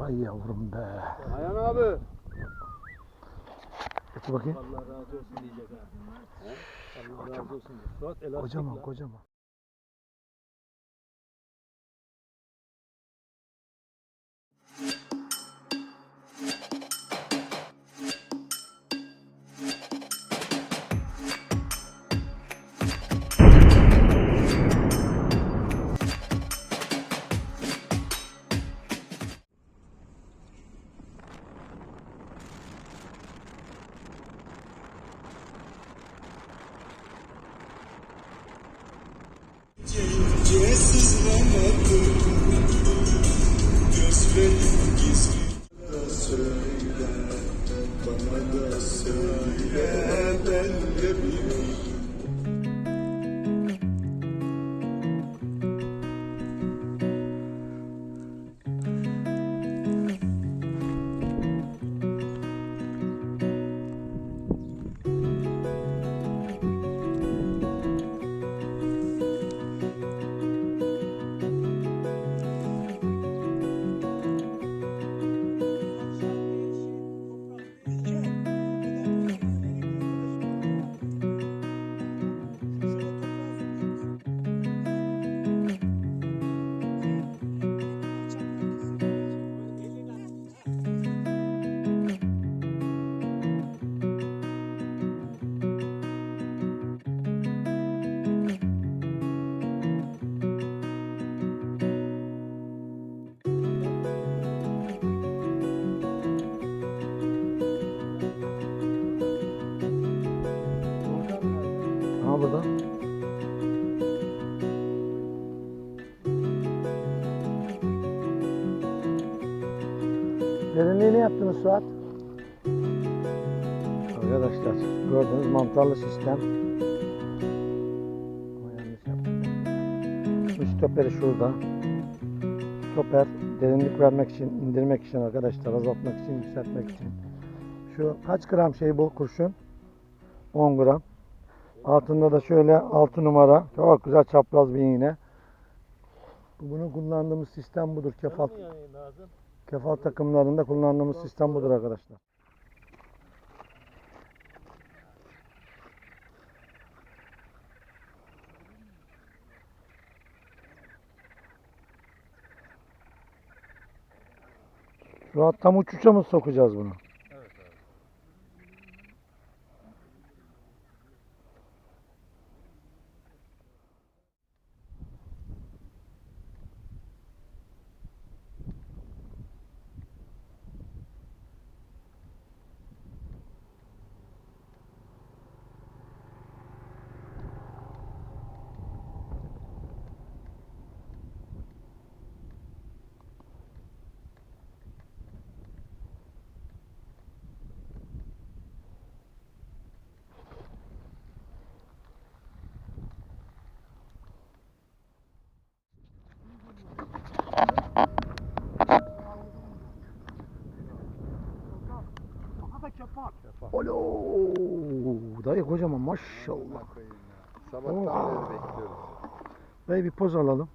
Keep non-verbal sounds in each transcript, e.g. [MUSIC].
Ay yavrum be. Ayhan abi. Getir bakayım. Allah razı olsun diyecek ha. Allah razı olsun. Suat elastik Kocaman kocaman. Gece sızlamadım Gözlerim gizli yaptınız Suat? Arkadaşlar gördüğünüz mantarlı sistem. Yaptım. Bu stoperi şurada. Stoper derinlik vermek için, indirmek için arkadaşlar, azaltmak için, yükseltmek için. Şu kaç gram şey bu kurşun? 10 gram. Altında da şöyle 6 numara. Çok güzel çapraz bir iğne. Bu- Bunu kullandığımız sistem budur. Kefal, Yani lazım. Kefal takımlarında kullandığımız sistem budur arkadaşlar. Şu tam uçuşa mı sokacağız bunu? Evet abi. Olo! Dayı kocaman maşallah. Sabahtan beri bekliyoruz. Dayı bir poz alalım.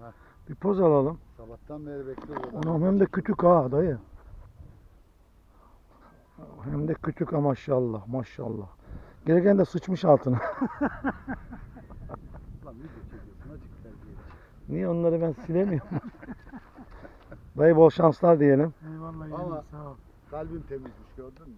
Ha. Bir poz alalım. Sabahtan beri bekliyoruz. Anam hem de küçük ha dayı. Hem de küçük ha maşallah maşallah. Gereken de sıçmış altına. [LAUGHS] Lan video çekiyorsun açık terbiyeli. Niye onları ben silemiyorum? [LAUGHS] dayı bol şanslar diyelim. Eyvallah Ama- sağ ol. Kalbim temizmiş gördün mü?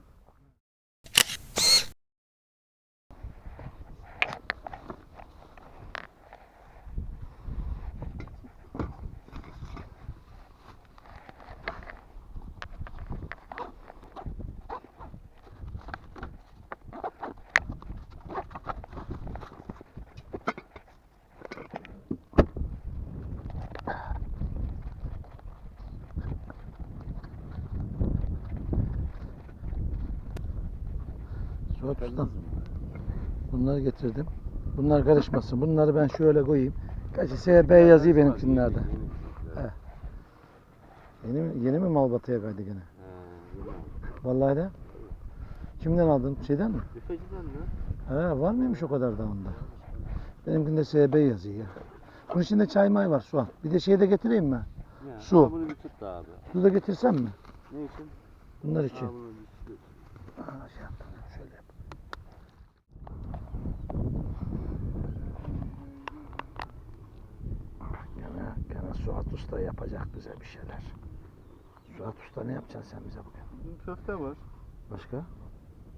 Ustam. Bunları getirdim. Bunlar karışmasın. Bunları ben şöyle koyayım. Kaçı SB yazıyor benimkinlerde. Yeni mi, yeni mi Malbatı'ya kaydı gene? Vallahi de. Kimden aldın? Şeyden mi? Büfeciden mi? He, var mıymış o kadar da onda? Benimkinde SB yazıyor ya. Bunun içinde çay may var şu an. Bir de şey de getireyim mi? Ya, Su. Bunu bir tut da abi. Su da getirsem mi? Ne için? Bunlar Ha, için. bunu bir tut. Aa, şey yapalım, şöyle yap. Gene, gene Suat Usta yapacak bize bir şeyler. Suat Usta ne yapacaksın sen bize bugün? Köfte var. Başka?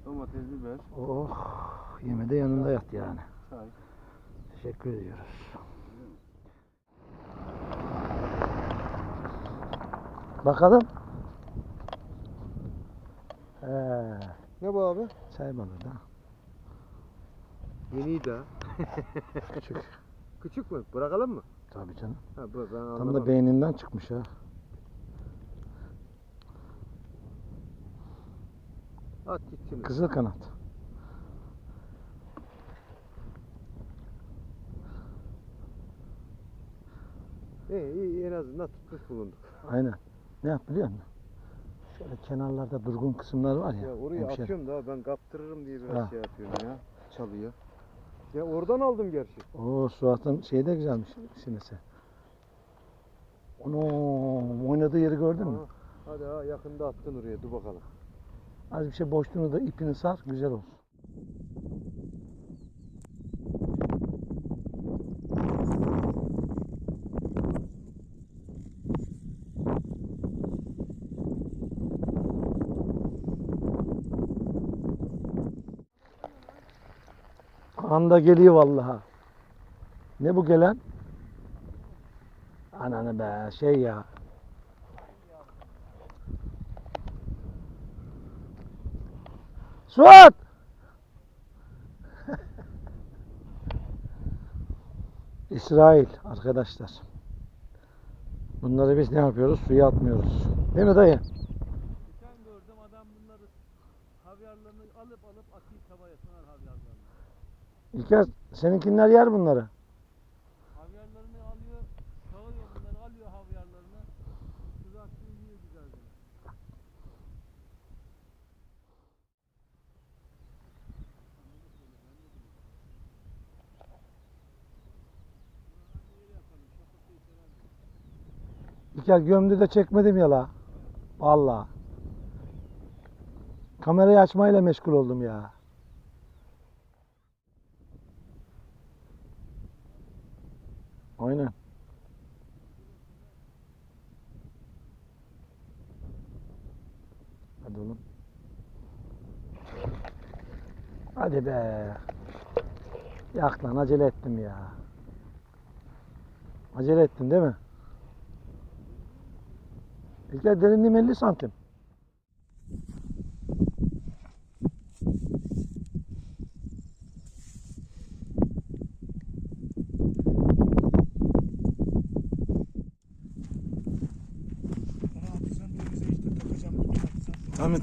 Domates, biber, Oh, yeme de yanında yat yani. çay. Teşekkür ediyoruz. Bakalım. Ee, Ne bu abi? çay balığı da. Yeniydi ha. [LAUGHS] Küçük. Küçük mü? Bırakalım mı? Tabii canım. Ha bu ben Tam da anlamadım. beyninden çıkmış ha. At gitsin. Kızıl kanat. İyi iyi en azından tutmuş bulunduk. Aynen. Ne yap biliyor musun? Şöyle kenarlarda durgun kısımlar var ya. Ya oraya hemşerim. atıyorum da ben kaptırırım diye biraz Ha. şey yapıyorum ya. Çalıyor. Ya oradan aldım gerçi. Oo Suat'ın şeyi de güzelmiş sinesi. Onu oynadığı yeri gördün mü? Aha, Hadi ha yakında attın oraya dur bakalım. Az bir şey boşluğunu da ipini sar güzel olsun. Anda geliyor vallahi. Ne bu gelen? Ananı be şey ya. Suat! [LAUGHS] İsrail arkadaşlar. Bunları biz ne yapıyoruz? Suya atmıyoruz. Değil mi dayı? İlker seninkiler yer bunları. Havyarlarını alıyor, sağıyor bunları alıyor havyarlarını. Kızartıyor yiyor güzelce. İlker gömdü de çekmedim ya la. Valla. Kamerayı açmayla meşgul oldum ya. Aynen. Hadi oğlum. Hadi be. Yak lan acele ettim ya. Acele ettin değil mi? İlker derinliğim 50 santim.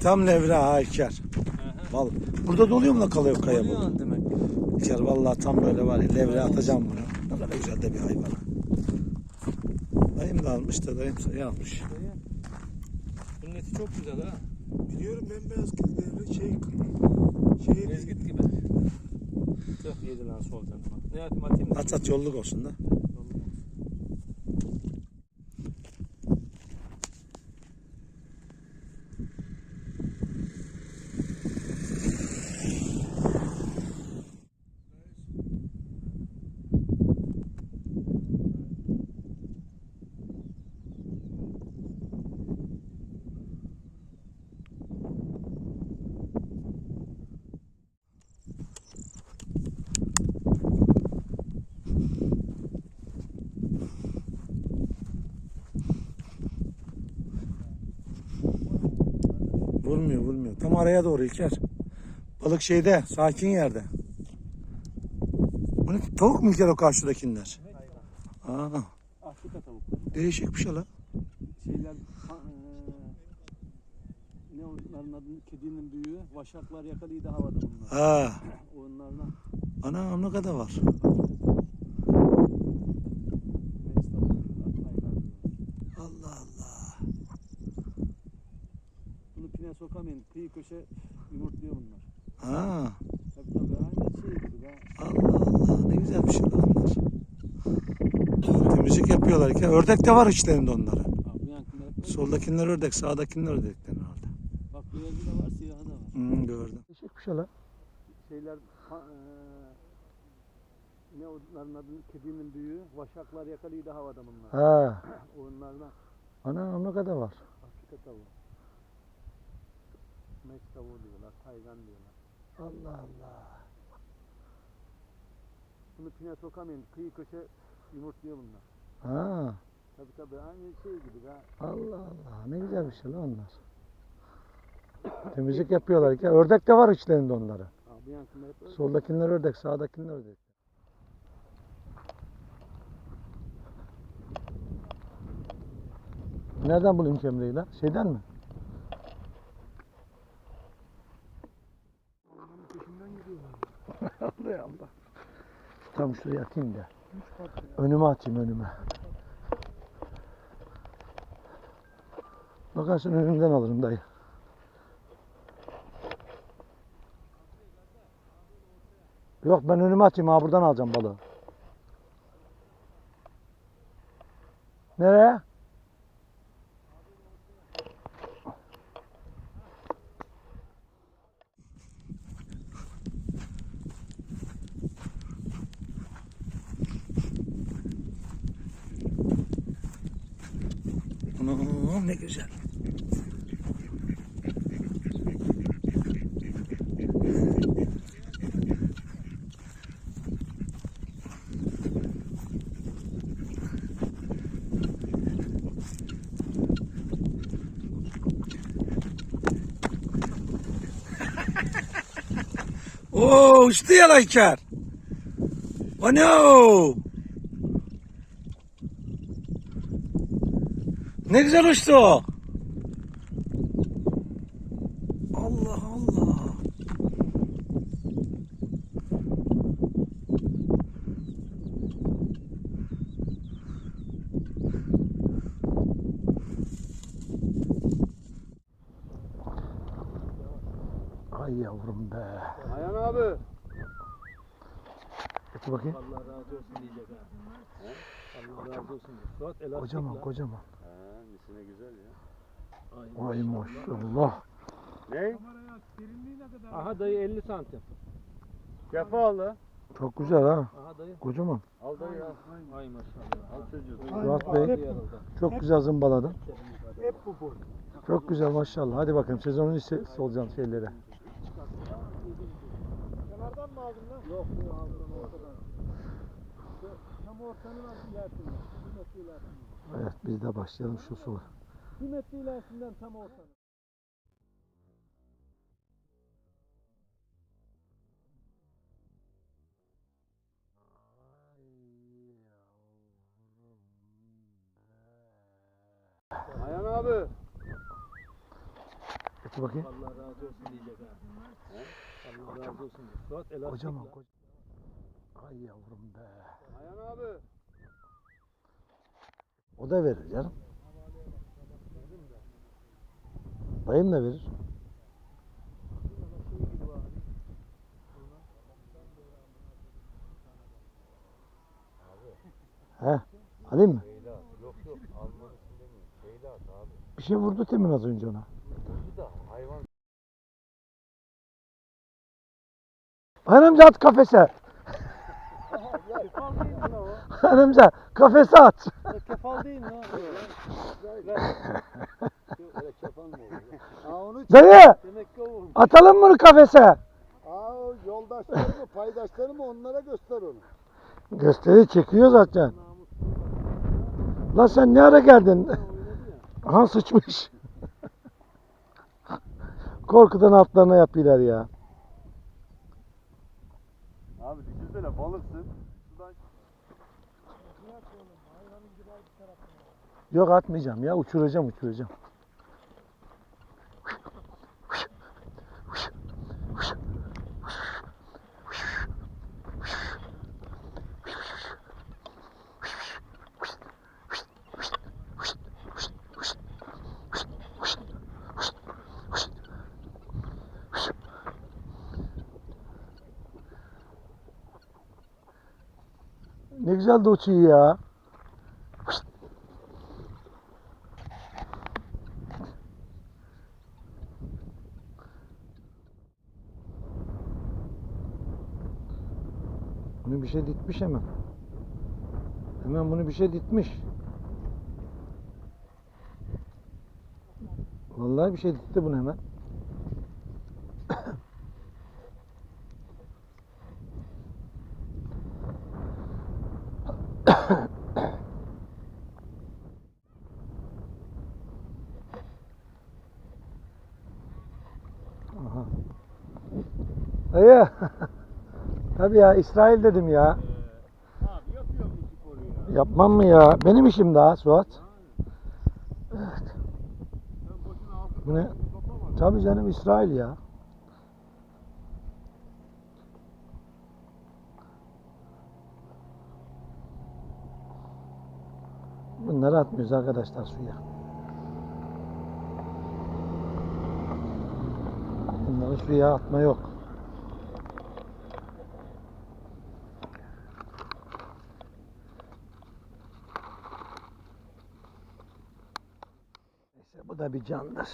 Tam levre ha İlker. Vallahi. Burada doluyor mu lan kalıyor kaya bu? demek. İlker vallahi tam böyle var ya levre atacağım bunu. Ne kadar güzel de bir hayvan. ha. Dayım da almış da dayım sayı almış. Bunun eti çok güzel ha. Biliyorum bembeyaz gibi devre şey şey Mezgit gibi. Çok yedi lan sol tarafa. Ne yapayım atayım mı? At at yolluk olsun da. Tam araya doğru İlker. Balık şeyde sakin yerde. Bu ne? Tavuk mu İlker o karşıdakiler? Aa, Afrika tavukları. değişik bir şey la. Şeyler ha, eee, ne onların adı kedinin büyüğü vaşaklar yakalıydı havada bunlar. Ha, [CLEARS THROAT] Onlardan ana ne kadar var. Allah Allah. Bunu pine sokamayın. Kıyı köşe yumurtluyor bunlar. Ha, Tabii tabii aynı şey gibi. ya. Allah Allah ne güzel bir şey lan onlar. Temizlik yapıyorlar İlker. Ördek de var içlerinde onların. Soldakiler ördek, sağdakiler ördekler herhalde. Bak beyazı da var, siyahı da var. Hmm, gördüm. Şey lan. Şeyler, ha, eee, ne onların adı? Kedinin büyüğü. Vaşaklar yakalıydı havada bunlar. Ha. [CLEARS THROAT] Onlardan Ana ne kadar var. Afrika tavuğu. Meç tavuğu diyorlar, taygan diyorlar. Allah Allah. Bunu pine sokamayın. Kıyı köşe yumurtluyor bunlar. Ha. Tabii tabii aynı şey gibi ha. Allah Allah. Ne güzel bir şey lan onlar. [COUGHS] Temizlik yapıyorlar ki. Ördek de var içlerinde. Abi hep öyle. Soldakiler ördek, sağdakiler ördek. Nereden bulayım kemreyi lan? Şeyden mi? Allah. Tam şuraya atayım da. Önüme atayım önüme. Bakarsın önümden alırım dayı. Yok ben önüme atayım ha buradan alacağım balığı. Nereye? Anam ne güzel. [LAUGHS] Oo uçtu ya layker. Ano. Ne güzel uçtu o. Allah Allah. Ay yavrum be. Ayhan abi. Getir bakayım. Allah razı olsun diyecek ha. Allah razı olsun. Suat Kocaman kocaman. Misine güzel ya. Ay, Ay maşallah. Ne? Derinliği ne kadar? Aha dayı 50 santim. Kefa al da. Çok güzel ha. Aha dayı. Kocaman. Al da ya. Ay maşallah. Al çocuğu. Suat Bey çok güzel zımbaladın. Hep bu boy. Çok güzel maşallah. Hadi bakalım sezonun iyisi olacağım şeylere. Kenardan mı aldın lan? Yok bu aldım ortadan. Tam ortanın altı ilerisinde. Bir metre ilerisinde. Evet biz de başlayalım şu su. Bir metre ilerisinden tam ortanın. Ayhan abi. Getir bakayım. Allah razı olsun diyecek ha. Allah razı olsun. Suat elastik Kocaman kocaman. Ay yavrum be. Ayhan abi. O da verir canım. Dayım da verir. He, alayım mı? Yok yok almanı demiyorum. Şeyle at abi. Bir şey vurdu temin az önce ona. Bu da hayvan. Amca at kafese. Amca kafese at. Kefal değil mi? Öyle kefal mı olur? Aa onu Dayı Demek ki o vurmuş. atalım mı onu kafese? Aa o yoldaşları mı paydaşları mı onlara göster onu. Gösteri çekiyor zaten. Lan sen ne ara geldin? Aha sıçmış. Korkudan altlarına yapıyorlar ya. Abi düşünsene balıksın. Yok atmayacağım ya uçuracağım uçuracağım. Ne güzel de uçuyor ya. Bunu bir şey ditmiş hemen. Hemen bunu bir şey ditmiş. Vallahi bir şey ditti bunu hemen. Aha. Dayı. [LAUGHS] Tabii ya İsrail dedim ya. Abi yapıyor mu sporu ya? Yapmam mı ya? Benim işim daha Suat. Boşuna altın Bu ne? Tabii canım İsrail ya. Bunları atmıyoruz arkadaşlar suya. Bunları suya atma yok. Neyse bu da bir candır.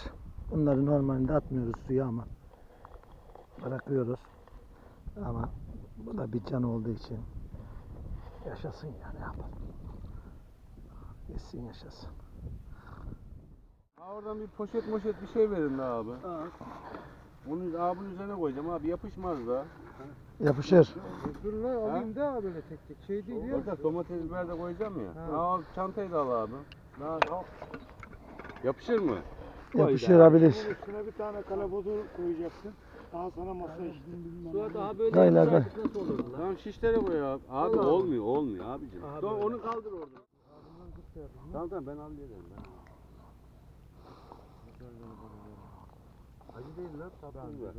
Bunları normalde atmıyoruz suya ama bırakıyoruz. Ama bu da bir can olduğu için yaşasın ya ne yapalım. Yesin yaşasın. Ha oradan bir poşet moşet bir şey verin de abi. Bunu abi bunun üzerine koyacağım abi yapışmaz da. Yapışır. Dur lan alayım da böyle tek tek şey değil ya. Orada domates biber de koyacağım ya. Ha. Al çantayı da al abi. Daha al. Yapışır mı? Yapışırabilir. Bunun üstüne bir tane kalabozu koyacaksın. Daha sana masa işte. Suat daha böyle Gayla gay. nasıl olurdu lan? Tamam şişlere koy abi. Abi olmuyor olmuyor abicim. Dur, böyle. onu kaldır oradan. Tamam tamam ben hallederim ben. Acı değil lan tatlı biber.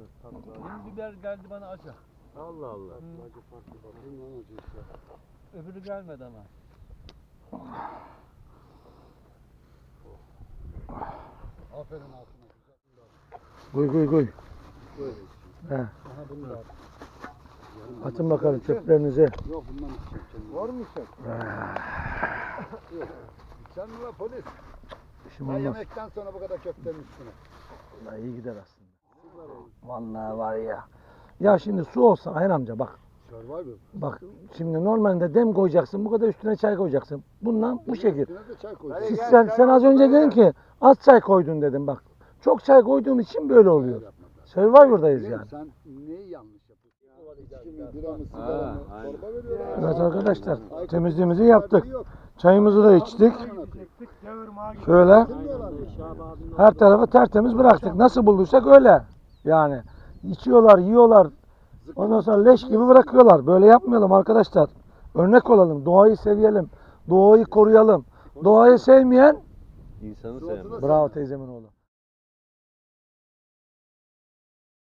Benim biber geldi bana acı. Allah Allah. Acı farklı bakayım lan acıysa. Öbürü gelmedi ama. Aferin altına. Koy koy koy. He. Aha bunu da at. Atın bakalım çöplerinizi. Yok bundan içeceğim. Var mı sen? Sen mi la polis? İşim Ben olmaz. yemekten sonra bu kadar köftenin üstüne. Vallahi iyi gider aslında. Vallahi var ya. Ya şimdi su olsa Ayhan amca bak. Survivor. Bak şimdi normalde dem koyacaksın. Bu kadar üstüne çay koyacaksın. Bundan bu şekil. Üstüne de çay koy. Siz, sen, sen az önce dedin ki az çay koydun dedim bak. Çok çay koyduğum için böyle oluyor. Survivor'dayız yani. Sen neyi yanlış yapıyorsun? Evet arkadaşlar temizliğimizi yaptık. Çayımızı da içtik. Şöyle her tarafı tertemiz bıraktık. Nasıl bulduysak öyle. Yani içiyorlar, yiyorlar. Ondan sonra leş gibi bırakıyorlar. Böyle yapmayalım arkadaşlar. Örnek olalım. Doğayı sevelim. Doğayı koruyalım. Doğayı sevmeyen İnsanı da bravo teyzemin oğlu.